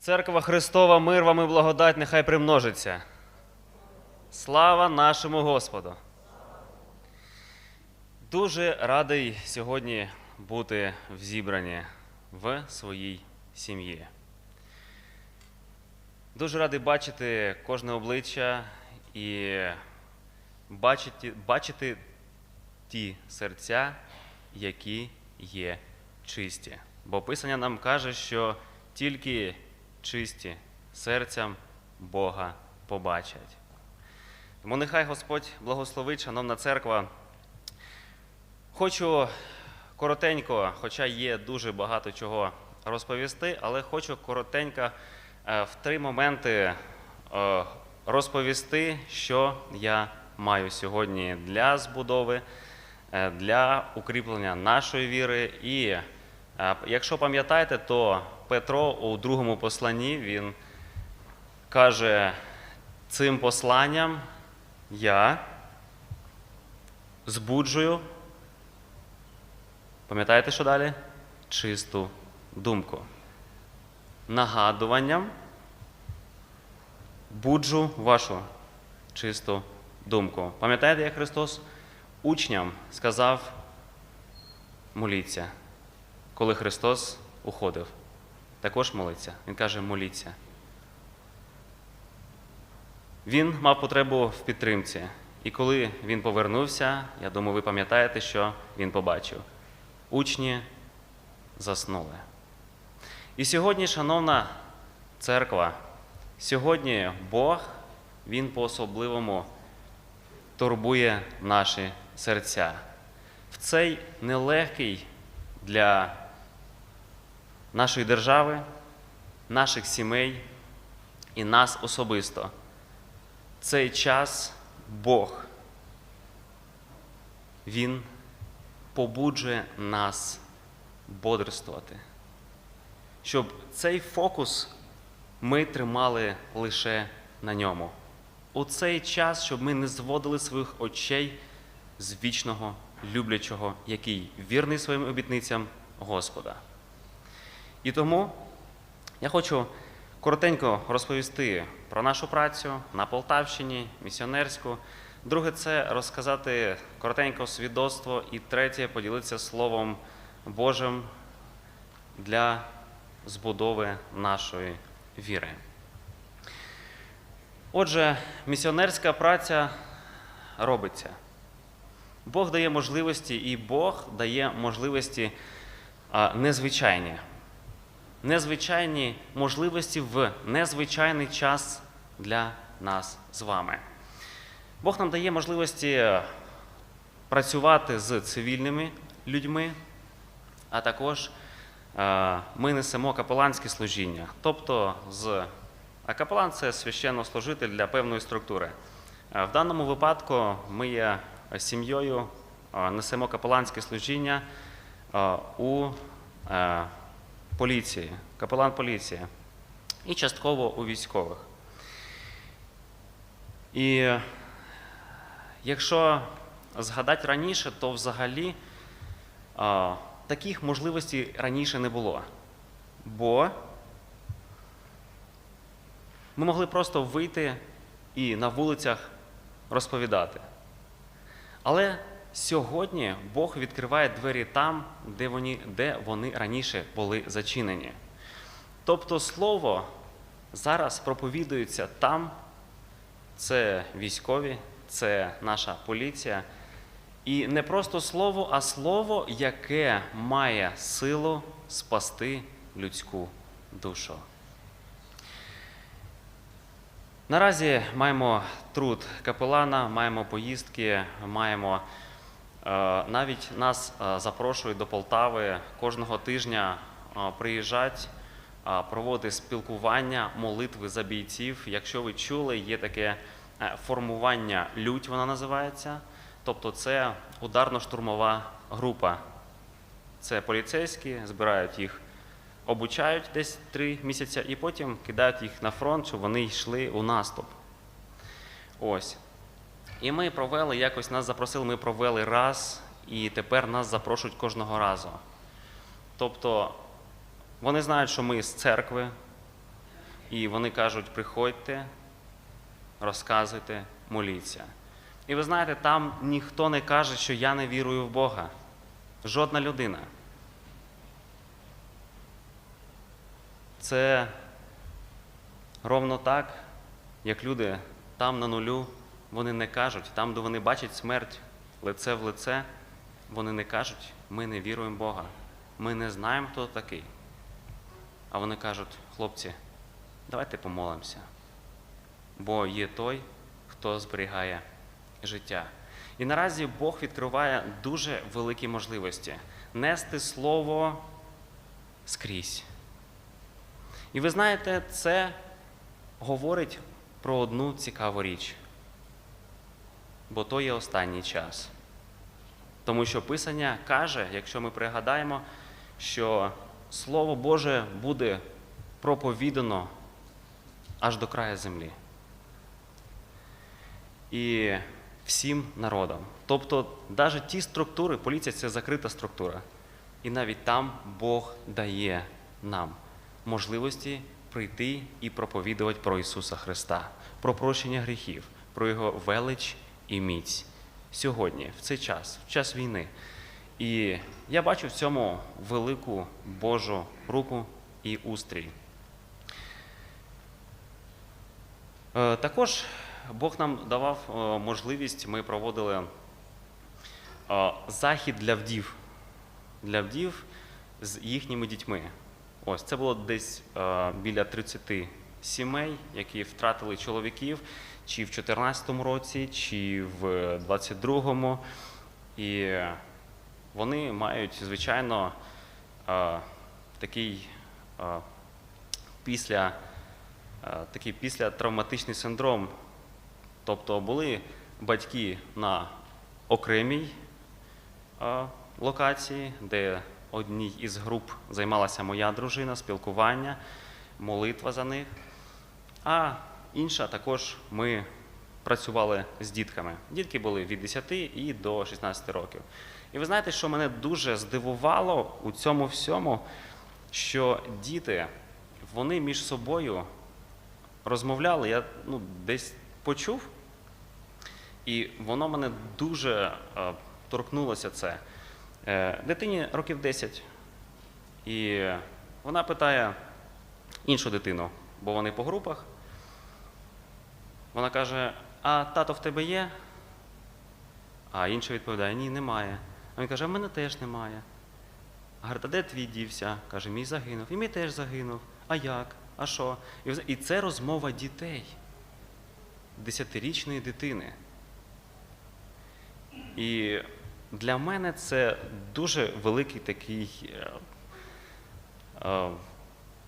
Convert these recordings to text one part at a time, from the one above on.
Церква Христова, мир вам і благодать нехай примножиться. Слава нашому Господу! Дуже радий сьогодні бути в зібранні в своїй сім'ї. Дуже радий бачити кожне обличчя і бачити, бачити ті серця, які є чисті. Бо Писання нам каже, що тільки чисті серцям Бога побачать. Тому нехай Господь благословить, шановна церква. Хочу коротенько, хоча є дуже багато чого розповісти, але хочу коротенько е, в три моменти е, розповісти, що я маю сьогодні для збудови, е, для укріплення нашої віри. І якщо пам'ятаєте, то Петро у другому посланні він каже цим посланням я збуджую. Пам'ятаєте, що далі? Чисту думку. Нагадуванням буджу вашу чисту думку. Пам'ятаєте, як Христос учням сказав моліться, коли Христос уходив. Також молиться. Він каже, моліться. Він мав потребу в підтримці. І коли він повернувся, я думаю, ви пам'ятаєте, що він побачив. Учні заснули. І сьогодні, шановна церква, сьогодні Бог, Він по-особливому турбує наші серця. В цей нелегкий для нашої держави, наших сімей і нас особисто. Цей час Бог, Він побуджує нас бодрствувати, щоб цей фокус ми тримали лише на ньому. У цей час, щоб ми не зводили своїх очей з вічного люблячого, який вірний своїм обітницям Господа. І тому я хочу коротенько розповісти про нашу працю на Полтавщині, місіонерську. Друге, це розказати коротенько свідоцтво. І третє поділитися Словом Божим для збудови нашої віри. Отже, місіонерська праця робиться. Бог дає можливості, і Бог дає можливості незвичайні. Незвичайні можливості в незвичайний час для нас з вами. Бог нам дає можливості е, працювати з цивільними людьми, а також е, ми несемо капеланське служіння. Тобто, з а капелан це священнослужитель для певної структури. Е, В даному випадку ми є сім'єю, несемо капеланське служіння у поліції, капелан поліції і частково у військових. І якщо згадати раніше, то взагалі таких можливостей раніше не було. Бо ми могли просто вийти і на вулицях розповідати. Але сьогодні Бог відкриває двері там, де вони, де вони раніше були зачинені. Тобто слово зараз проповідується там, це військові, це наша поліція. І не просто слово, а слово, яке має силу спасти людську душу. Наразі маємо труд капелана, маємо поїздки, маємо навіть нас е, запрошують до Полтави кожного тижня е, приїжджати, е, проводити спілкування, молитви за бійців. Якщо ви чули, є таке е, формування лють, вона називається. Тобто це ударно-штурмова група. Це поліцейські, збирають їх, обучають десь три місяці і потім кидають їх на фронт, щоб вони йшли у наступ. Ось. І ми провели, якось нас запросили, ми провели раз, і тепер нас запрошують кожного разу. Тобто вони знають, що ми з церкви, і вони кажуть: приходьте, розказуйте, моліться. І ви знаєте, там ніхто не каже, що я не вірую в Бога. Жодна людина. Це ровно так, як люди там на нулю, вони не кажуть, там, де вони бачать смерть лице в лице, вони не кажуть, ми не віруємо в Бога, ми не знаємо, хто такий. А вони кажуть, хлопці, давайте помолимося, бо є той, хто зберігає життя. І наразі Бог відкриває дуже великі можливості нести слово скрізь. І ви знаєте, це говорить про одну цікаву річ. Бо то є останній час. Тому що Писання каже, якщо ми пригадаємо, що Слово Боже буде проповідано аж до краю землі. І всім народам. Тобто, навіть ті структури, поліція це закрита структура. І навіть там Бог дає нам можливості прийти і проповідувати про Ісуса Христа, про прощення гріхів, про Його велич і міць сьогодні, в цей час, в час війни. І я бачу в цьому велику Божу руку і устрій. Е, Також Бог нам давав е, можливість, ми проводили е, захід для вдів, для вдів з їхніми дітьми. Ось це було десь біля 30 сімей, які втратили чоловіків, чи в 2014 році, чи в 22-му. І вони мають, звичайно, е, такий е, після, е, такий післятравматичний синдром. Тобто були батьки на окремій локації, де одній із груп займалася моя дружина, спілкування, молитва за них. А інша також ми працювали з дітками. Дітки були від 10 і до 16 років. І ви знаєте, що мене дуже здивувало у цьому всьому, що діти вони між собою розмовляли. Я ну, десь почув, і воно мене дуже е, торкнулося це. Е, дитині років 10. І вона питає іншу дитину, бо вони по групах. Вона каже: А тато в тебе є? А інша відповідає: Ні, немає. А він каже, а мене теж немає. Говорить, а де твій дівся? Каже, мій загинув. І мій теж загинув. А як? А що? І це розмова дітей, десятирічної дитини. І для мене це дуже великий такий е, е,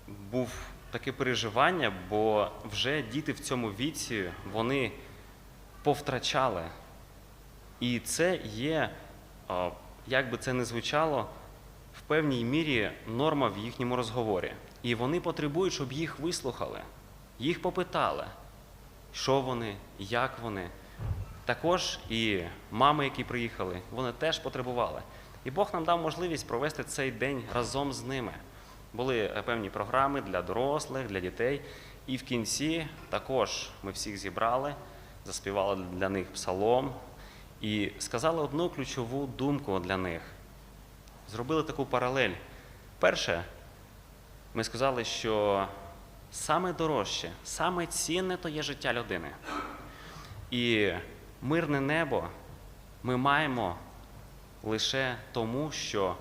був таке переживання, бо вже діти в цьому віці вони повтрачали. І це є, як би це не звучало, в певній мірі норма в їхньому розговорі. І вони потребують, щоб їх вислухали, їх попитали, що вони, як вони. Також і мами, які приїхали, вони теж потребували. І Бог нам дав можливість провести цей день разом з ними. Були е, певні програми для дорослих, для дітей. І в кінці також ми всіх зібрали, заспівали для них псалом і сказали одну ключову думку для них. Зробили таку паралель. Перше, ми сказали, що саме дорожче, саме цінне то є життя людини. І мирне небо ми маємо лише тому, що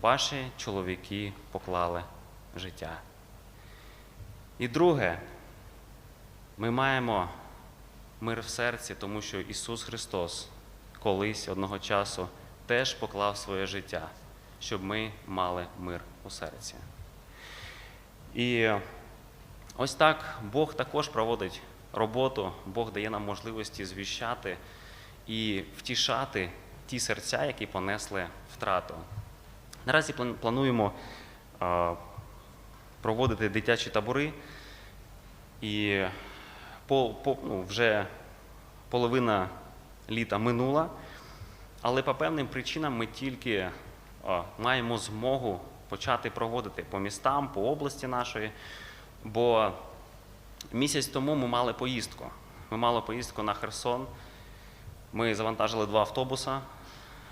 ваші чоловіки поклали життя. І друге, ми маємо мир в серці, тому що Ісус Христос колись одного часу теж поклав своє життя, щоб ми мали мир у серці. І ось так Бог також проводить роботу, Бог дає нам можливості звіщати і втішати ті серця, які понесли втрату. Наразі плануємо проводити дитячі табори, і по, по, ну, вже половина літа минула, але по певним причинам ми тільки маємо змогу почати проводити по містам, по області нашої, бо Місяць тому ми мали поїздку. Ми мали поїздку на Херсон. Ми завантажили два автобуса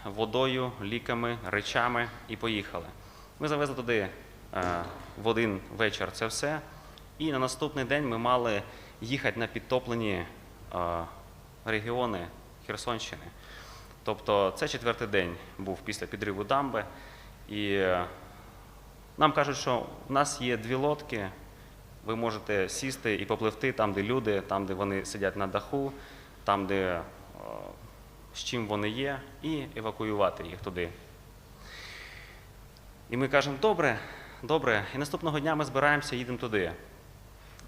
водою, ліками, речами і поїхали. Ми завезли туди е, в один вечір це все. І на наступний день ми мали їхати на підтоплені е, регіони Херсонщини. Тобто це четвертий день був після підриву дамби. І е, нам кажуть, що в нас є дві лодки, ви можете сісти і попливти там, де люди, там, де вони сидять на даху, там, де з чим вони є, і евакуювати їх туди. І ми кажемо, добре, добре. І наступного дня ми збираємося, їдемо туди.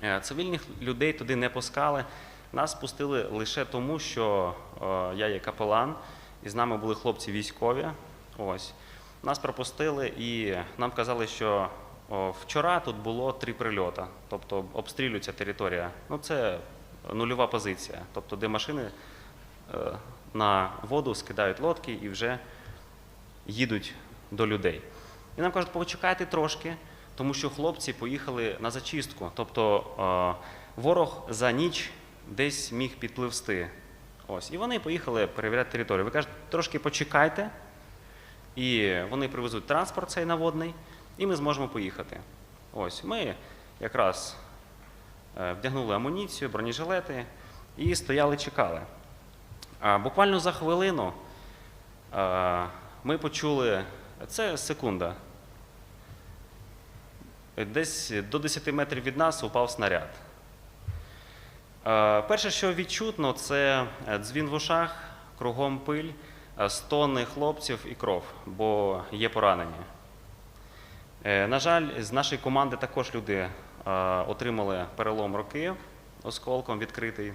Е, Цивільних людей туди не пускали. Нас пустили лише тому, що е, я є капелан, і з нами були хлопці військові. Ось. Нас пропустили і нам казали, що вчора тут було три прильоти, тобто обстрілюється територія. Ну, це нульова позиція, тобто де машини е, на воду скидають лодки і вже їдуть до людей. І нам кажуть, почекайте трошки, тому що хлопці поїхали на зачистку. Тобто е, ворог за ніч десь міг підпливсти. Ось. І вони поїхали перевіряти територію. Ви кажете, трошки почекайте, і вони привезуть транспорт цей наводний, і ми зможемо поїхати. Ось. Ми якраз е, вдягнули амуніцію, бронежилети і стояли, чекали. Буквально за хвилину ми почули, це секунда. Десь до 10 метрів від нас упав снаряд. Перше, що відчутно, це е, дзвін в ушах, кругом пиль, е, стони хлопців і кров, бо є поранені. Е, На жаль, з нашої команди також люди отримали перелом руки осколком відкритий.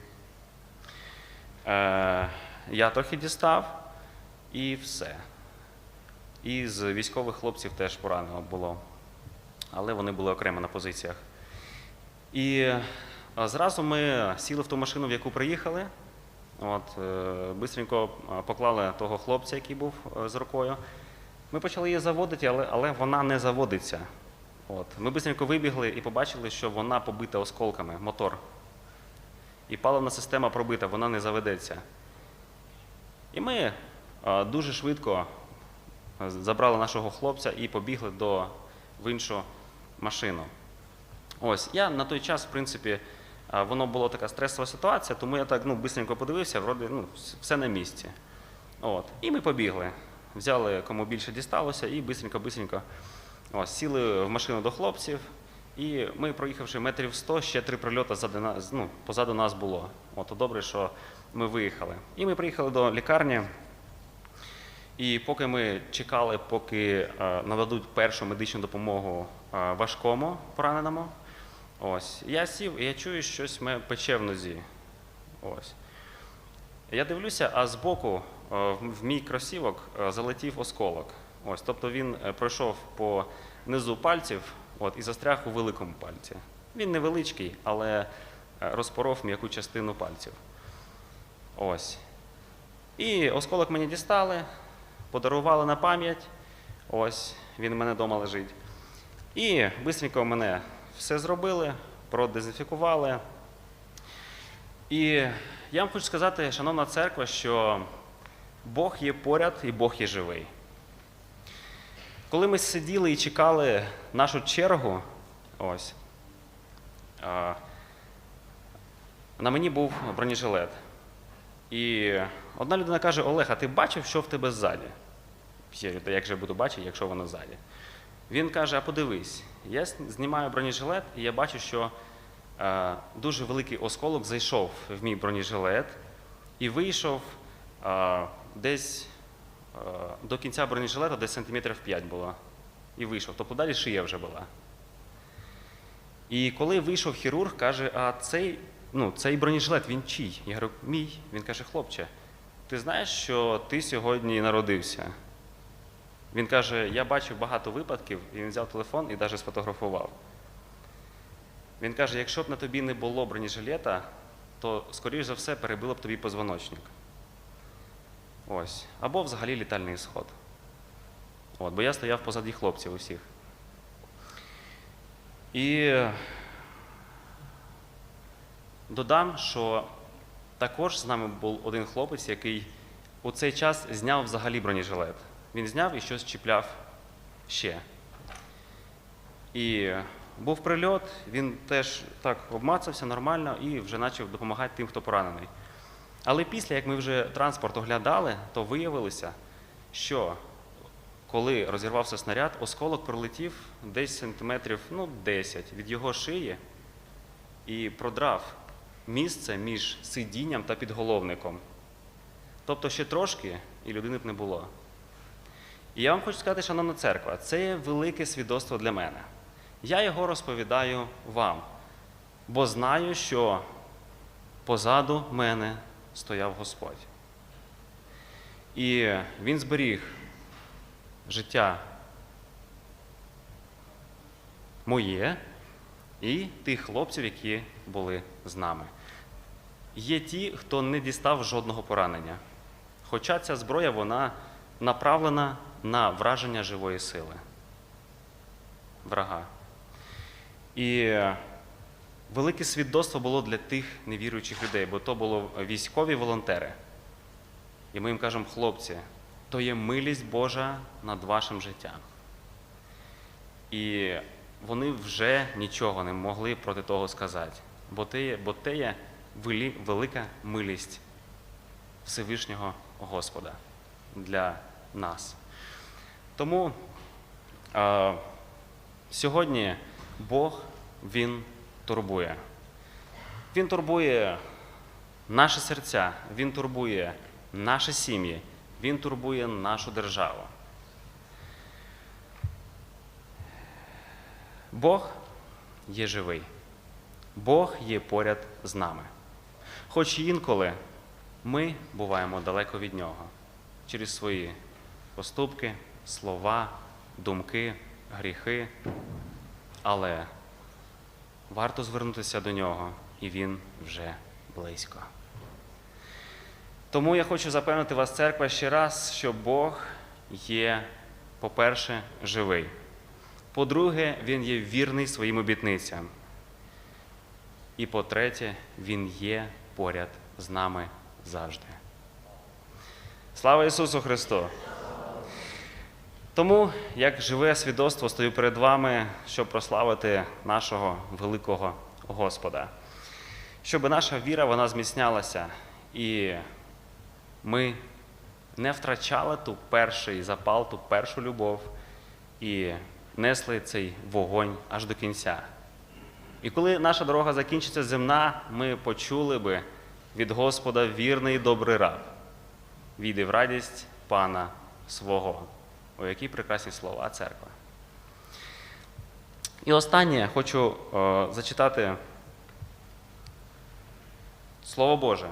Е, Я трохи дістав і все. І з військових хлопців теж поранено було, але вони були окремо на позиціях. І е, зразу ми сіли в ту машину, в яку приїхали. От, е, бистренько поклали того хлопця, який був з рукою. Ми почали її заводити, але, але вона не заводиться. От. Ми бистренько вибігли і побачили, що вона побита осколками, мотор. І паливна система пробита, вона не заведеться. І ми е, дуже швидко е, забрали нашого хлопця і побігли до, в іншу машину. Ось, я на той час, в принципі, е, воно була така стресова ситуація, тому я так ну, бистренько подивився, вроде, ну, все на місці. От. І ми побігли. Взяли, кому більше дісталося, і бистренько-бистренько сіли в машину до хлопців. І ми, проїхавши метрів 100, ще три прильоти нас, ну, позаду нас було. От, добре, що ми виїхали. І ми приїхали до лікарні. І поки ми чекали, поки е, нададуть першу медичну допомогу е, важкому пораненому, ось, я сів і я чую, щось мене пече в нозі. Ось. Я дивлюся, а збоку е, в мій кросівок залетів осколок. Ось, тобто він пройшов по низу пальців от, і застряг у великому пальці. Він невеличкий, але е, розпоров м'яку частину пальців. Ось. І осколок мені дістали, подарували на пам'ять. Ось, він у мене вдома лежить. І швидко мене все зробили, продезінфікували. І я вам хочу сказати, шановна церква, що Бог є поряд і Бог є живий. Коли ми сиділи і чекали нашу чергу, ось, на мені був бронежилет. І одна людина каже: Олег, а ти бачив, що в тебе ззаді? Я «Та як же буду бачити, якщо воно ззаді? Він каже: а подивись, я знімаю бронежилет, і я бачу, що е, дуже великий осколок зайшов в мій бронежилет і вийшов е, десь до кінця бронежилета, десь сантиметрів 5 було. І вийшов. Тобто далі шия вже була. І коли вийшов хірург, каже, а цей, ну, цей бронежилет, він чий? Я говорю, мій. Він каже, хлопче, ти знаєш, що ти сьогодні народився? Він каже, я бачив багато випадків, і він взяв телефон і навіть сфотографував. Він каже, якщо б на тобі не було бронежилета, то, скоріш за все, перебило б тобі позвоночник. Ось. Або взагалі літальний сход. От, бо я стояв позаді хлопців усіх. І додам, що також з нами був один хлопець, який у цей час зняв взагалі бронежилет. Він зняв і щось чіпляв ще. І був прильот, він теж так обмацався нормально і вже почав допомагати тим, хто поранений. Але після, як ми вже транспорт оглядали, то виявилося, що коли розірвався снаряд, осколок пролетів десь сантиметрів ну, 10 від його шиї і продрав місце між сидінням та підголовником. Тобто ще трошки і людини б не було. І я вам хочу сказати, шановна церква, це є велике свідоцтво для мене. Я його розповідаю вам, бо знаю, що позаду мене стояв Господь. І Він зберіг життя моє і тих хлопців, які були з нами. Є ті, хто не дістав жодного поранення. Хоча ця зброя вона направлена на враження живої сили врага. І велике свідоцтво було для тих невіруючих людей, бо то були військові волонтери. І ми їм кажемо, хлопці, то є милість Божа над вашим життям. І вони вже нічого не могли проти того сказати, бо те є, бо те є велика милість Всевишнього Господа для нас. Тому е, сьогодні Бог Він турбує. Він турбує наші серця, Він турбує наші сім'ї, Він турбує нашу державу. Бог є живий. Бог є поряд з нами. Хоч інколи ми буваємо далеко від нього через свої поступки, слова, думки, гріхи, але варто звернутися до нього, і він вже близько. Тому я хочу запевнити вас, церква, ще раз, що Бог є, по-перше, живий. По-друге, Він є вірний своїм обітницям. І по-третє, Він є поряд з нами завжди. Слава Ісусу Христу! Тому, як живе свідоцтво, стою перед вами, щоб прославити нашого великого Господа, щоб наша віра вона зміцнялася, і ми не втрачали ту перший запал, ту першу любов і несли цей вогонь аж до кінця. І коли наша дорога закінчиться земна, ми почули би від Господа вірний добрий раб. Війди в радість Пана свого. О, які прекрасні слова церква. І останнє хочу е, зачитати Слово Боже.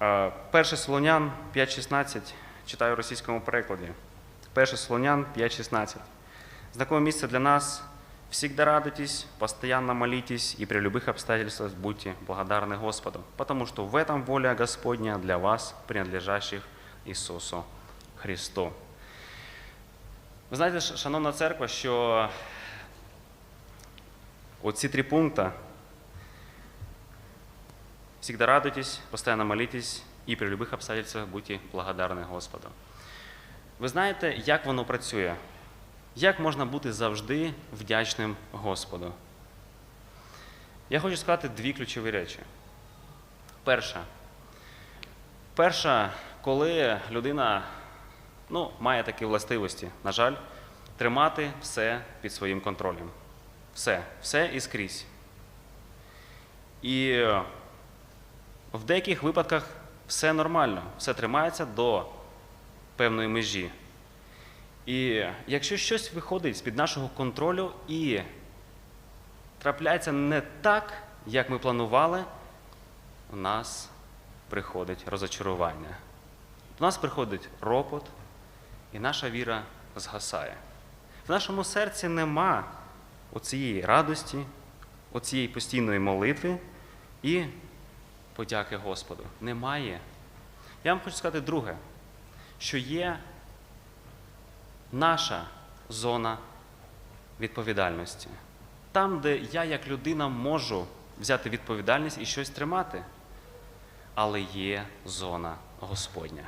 Е, Перше Солонян 5.16 читаю в російському перекладі. Перше Солонян 5.16. Знакомое место для нас. Всегда радуйтесь, постоянно молитесь и при любых обстоятельствах будьте благодарны Господу, потому что в этом воля Господня для вас, принадлежащих Ісусу Христу. Ви знаєте, ш- шановна церква, що оці три пункти Всегда радуйтесь, постоянно молитесь і при любых обстоятельствах будьте благодарны Господу. Ви знаєте, як воно працює? Як можна бути завжди вдячним Господу? Я хочу сказати дві ключові речі. Перша. Перша, коли людина ну, має такі властивості, на жаль, тримати все під своїм контролем. Все, все і скрізь. І е, в деяких випадках все нормально, все тримається до певної межі. І якщо щось виходить з-під нашого контролю і трапляється не так, як ми планували, у нас приходить розочарування. До нас приходить ропот, і наша віра згасає. В нашому серці нема оцієї радості, оцієї постійної молитви і подяки Господу. Немає. Я вам хочу сказати друге, що є наша зона відповідальності. там, де я як людина можу взяти відповідальність і щось тримати. Але є зона Господня.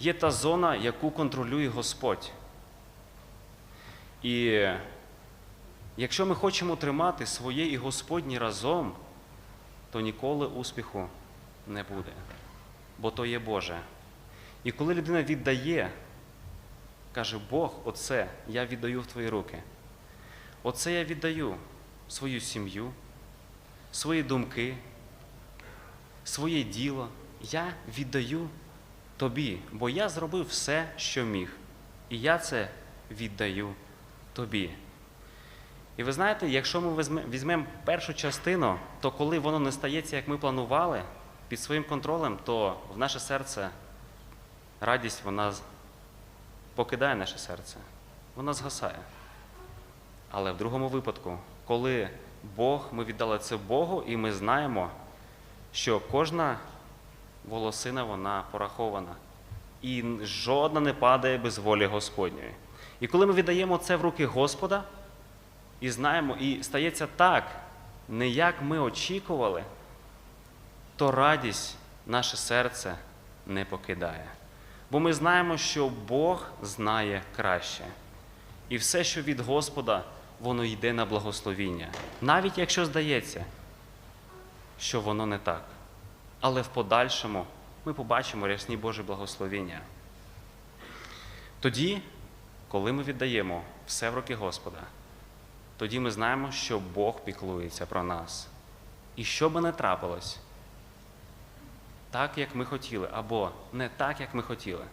Є та зона, яку контролює Господь. І якщо ми хочемо тримати своє і Господнє разом, то ніколи успіху не буде, бо то є Боже. І коли людина віддає, каже, Бог, оце я віддаю в твої руки. Оце я віддаю свою сім'ю, свої думки, своє діло. Я віддаю тобі, бо я зробив все, що міг. І я це віддаю тобі. І ви знаєте, якщо ми візьмемо першу частину, то коли воно не стається, як ми планували, під своїм контролем, то в наше серце радість вона покидає наше серце, вона згасає. Але в другому випадку, коли Бог, ми віддали це Богу, і ми знаємо, що кожна волосина вона порахована, і жодна не падає без волі Господньої. І коли ми віддаємо це в руки Господа, і знаємо, і стається так, не як ми очікували, то радість наше серце не покидає. Бо ми знаємо, що Бог знає краще. І все, що від Господа, воно йде на благословіння. Навіть якщо здається, що воно не так. Але в подальшому ми побачимо рясні Божі благословіння. Тоді, коли ми віддаємо все в руки Господа, тоді ми знаємо, що Бог піклується про нас. І що би не трапилось, так, як ми хотіли, або не так, як ми хотіли,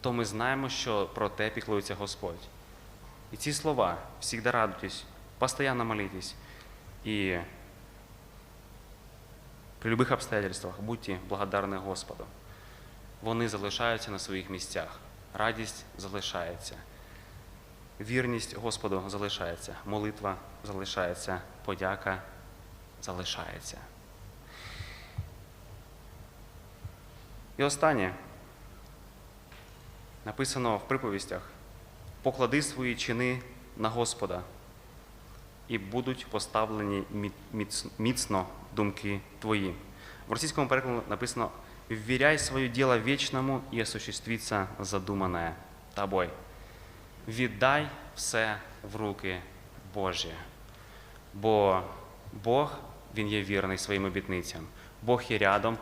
то ми знаємо, що про те піклується Господь. І ці слова «всегда радуйтесь», «постоянно молитесь» и при любых обстоятельствах будьте благодарны Господу. Вони залишаються на своїх місцях. Радість залишається. Вірність Господу залишається, молитва залишається, подяка залишається. І останнє написано в приповістях: поклади свої чини на Господа, і будуть поставлені міц- міц- міцно думки твої. В російському перекладі написано «Вверяй своє діло вічному і осуществиться задумане тобой». Віддай все в руки Божі. Бо Бог, Він є вірний своїм обітницям. Бог є рядом,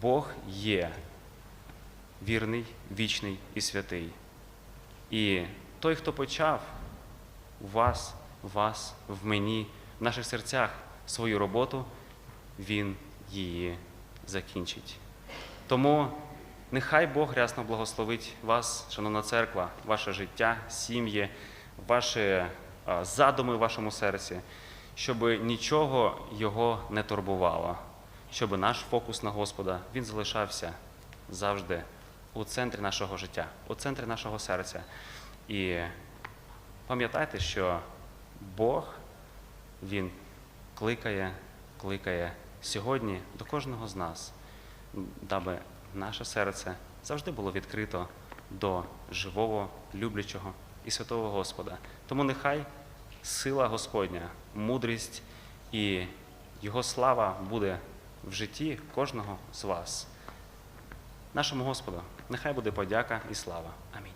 Бог є вірний, вічний і святий. І той, хто почав у вас, вас, в мені, в наших серцях свою роботу, він її закінчить. Тому нехай Бог рясно благословить вас, шановна церква, ваше життя, сім'ї, ваші задуми в вашому серці, щоб нічого його не турбувало, щоб наш фокус на Господа він залишався завжди у центрі нашого життя, у центрі нашого серця. І пам'ятайте, що Бог Він кликає, кликає сьогодні до кожного з нас, даби наше серце завжди було відкрито до живого, люблячого і святого Господа. Тому нехай сила Господня, мудрість і Його слава буде в житті кожного з вас. Нашому Господу, нехай буде подяка і слава. Амінь.